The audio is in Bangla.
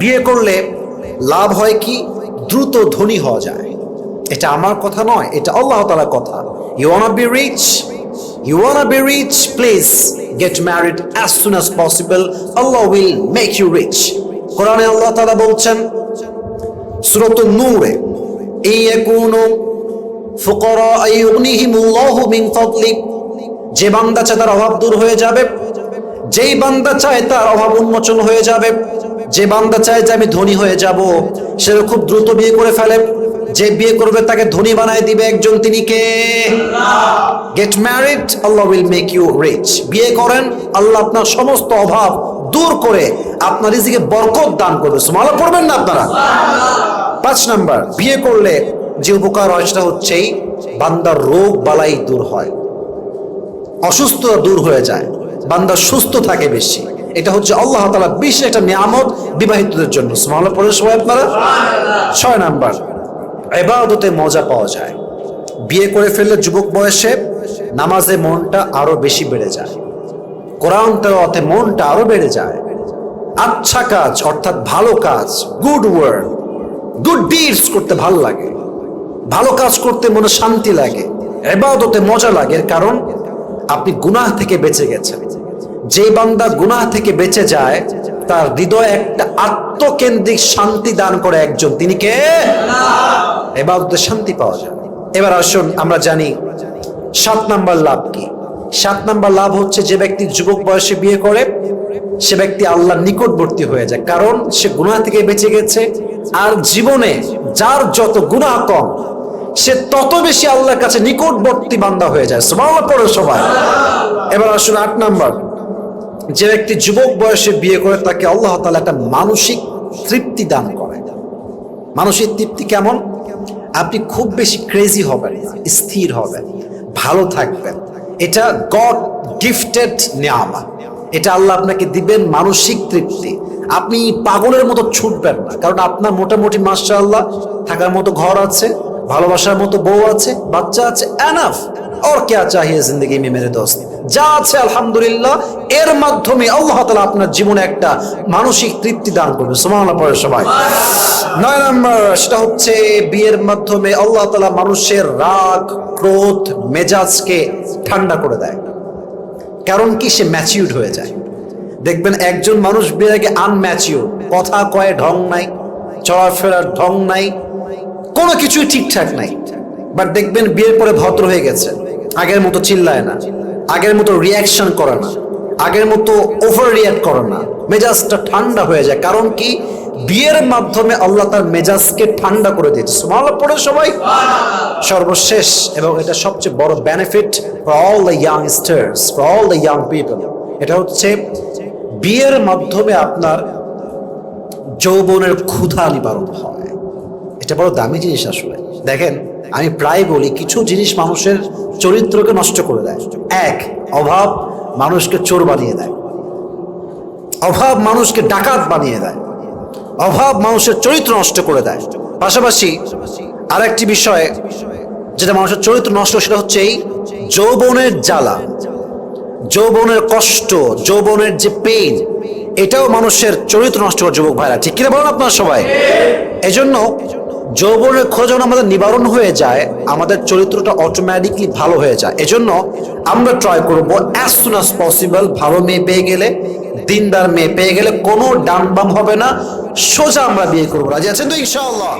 বিয়ে করলে লাভ হয় কি? দ্রুত ধনী হওয়া যায়। এটা আমার কথা নয়, এটা আল্লাহ তালার কথা। You wanna be rich you wanna be rich please get married as soon as possible Allah will make you rich কোরআনে আল্লাহ তালা বলছেন, সুরত নূরে, ইয়াকুনু ফুকরা আইয়ুগনিহিমুল্লাহু মিন ফাদলি যে বান্দা তার অভাব দূর হয়ে যাবে যেই বান্দা চায় তার অভাব উন্মোচন হয়ে যাবে। যে বান্দা চায় যে আমি ধনী হয়ে যাব সে খুব দ্রুত বিয়ে করে ফেলে। যে বিয়ে করবে তাকে ধনী বানায় দিবে একজন। তিনি কে? Get married Allah will make you rich বিয়ে করেন, আল্লাহ আপনার সমস্ত অভাব দূর করে আপনার রিজিকে বরকত দান করবে। সুমালা পড়বেন না আপনারা? পাঁচ নাম্বার, বিয়ে করলে যে উপকার হয় সেটা হচ্ছেই বান্দার রোগ বালাই দূর হয়। অসুস্থতা দূর হয়ে যায়। বান্দা সুস্থ থাকে বেশি। এটা হচ্ছে আল্লাহ তালা বিশেষ একটা নিয়ামত বিবাহিতদের জন্য। সুমালা পড়ে সবাই আপনারা? ছয় নাম্বার এবাদতে মজা পাওয়া যায়। বিয়ে করে ফেললে যুবক বয়সে নামাজে মনটা আরও বেশি বেড়ে যায়। কোরআন তেলাওয়াতে মনটা আরও বেড়ে যায়। আচ্ছা কাজ, অর্থাৎ ভালো কাজ গুড ওয়ার্ড গুড ডিডস করতে ভালো লাগে। ভালো কাজ করতে মনে শান্তি লাগে। এবাদতে মজা লাগে কারণ আপনি গুনাহ থেকে বেঁচে গেছেন। যে বান্দা গুনাহ থেকে বেঁচে যায়, তার হৃদয়ে একটা আত্মকেন্দ্রিক শান্তি দান করে একজন। তিনি কে? এবাদতে শান্তি পাওয়া যায়। এবার আসুন আমরা জানি সাত নাম্বার লাভ কি। সাত নাম্বার লাভ হচ্ছে যে ব্যক্তি যুবক বয়সে বিয়ে করে, সে ব্যক্তি আল্লাহর নিকটবর্তী হয়ে যায়। কারণ সে গুনাহ থেকে বেঁচে গেছে, আর জীবনে যার যত গুনাহ কম, সে তত বেশি আল্লাহর কাছে নিকটবর্তী বান্দা হয়ে যায়। সুবহানাল্লাহ, পড়ে সবাই। এবার আসুন আট নাম্বার। যে ব্যক্তি যুবক বয়সে বিয়ে করে তাকে আল্লাহ তাআলা একটা মানসিক তৃপ্তি দান করে। মানসিক তৃপ্তি কেমন? আপনি খুব বেশি ক্রেজি হবেন, স্থির হবেন, ভালো থাকবেন। এটা গড গিফটেড নেয়ামা এটা আল্লাহ আপনাকে দিবেন মানসিক তৃপ্তি। আপনি পাগলের মতো ছুটবেন না, কারণ আপনার মোটামুটি মাসা আল্লাহ থাকার মতো ঘর আছে, ভালোবাসার মতো বউ আছে, বাচ্চা আছে এনাফ और क्या चाहिए जिंदगी में मेरे दोस्त যা আছে আলহামদুলিল্লাহ এর মাধ্যমে আল্লাহ তালা আপনার জীবনে একটা মানসিক তৃপ্তি দান করবে সুমানা পড়ে সবাই নয় নম্বর সেটা হচ্ছে বিয়ের মাধ্যমে আল্লাহ তালা মানুষের রাগ ক্রোধ মেজাজকে ঠান্ডা করে দেয় কারণ কি সে ম্যাচিউড হয়ে যায় দেখবেন একজন মানুষ বিয়ের আগে আনম্যাচিউর কথা কয়ে ঢং নাই চলাফেরার ঢং নাই কোনো কিছুই ঠিকঠাক নাই বাট দেখবেন বিয়ের পরে ভদ্র হয়ে গেছে আগের মতো চিল্লায় না। আগের মতো রিয়াকশন করে না। আগের মতো ওভার রিয়াক্ট করে না। মেজাজটা ঠান্ডা হয়ে যায়। কারণ কি? বিয়ের মাধ্যমে আল্লাহ তার মেজাজকে ঠান্ডা করে দিয়েছে। সুবহানাল্লাহ, পড়ে সবাই? সর্বশেষ, এবং এটা সবচেয়ে বড় benefit for all the youngsters for all the young people এটা হচ্ছে, বিয়ের মাধ্যমে আপনার যৌবনের ক্ষুধা নিবারণ হয়। এটা বড় দামি জিনিস আসলে। দেখেন, আমি প্রায় বলি, কিছু জিনিস মানুষের চরিত্রকে নষ্ট করে দেয়। এক অভাব মানুষকে চোর বানিয়ে দেয়। অভাব মানুষকে ডাকাত বানিয়ে দেয়। অভাব মানুষের চরিত্র নষ্ট করে দেয়। পাশাপাশি আরেকটি বিষয় যেটা মানুষের চরিত্র নষ্ট সেটা হচ্ছে এই যৌবনের জ্বালা। যৌবনের কষ্ট যৌবনের যে পেইন এটাও মানুষের চরিত্র নষ্ট করে যুবক ভাইরা। ঠিক কিনা বলেন আপনারা সবাই? এজন্য যৌবনের খোঁজ যখন আমাদের নিবারণ হয়ে যায়, আমাদের চরিত্রটা অটোমেটিকলি ভালো হয়ে যায়। এজন্য আমরা ট্রাই করব অ্যাজ সুন অ্যাজ পসিবল ভালো মেয়ে পেয়ে গেলে, দিনদার মেয়ে পেয়ে গেলে কোনো ডান বাম হবে না, সোজা আমরা বিয়ে করব। রাজি আছেন তো ইনশাআল্লাহ?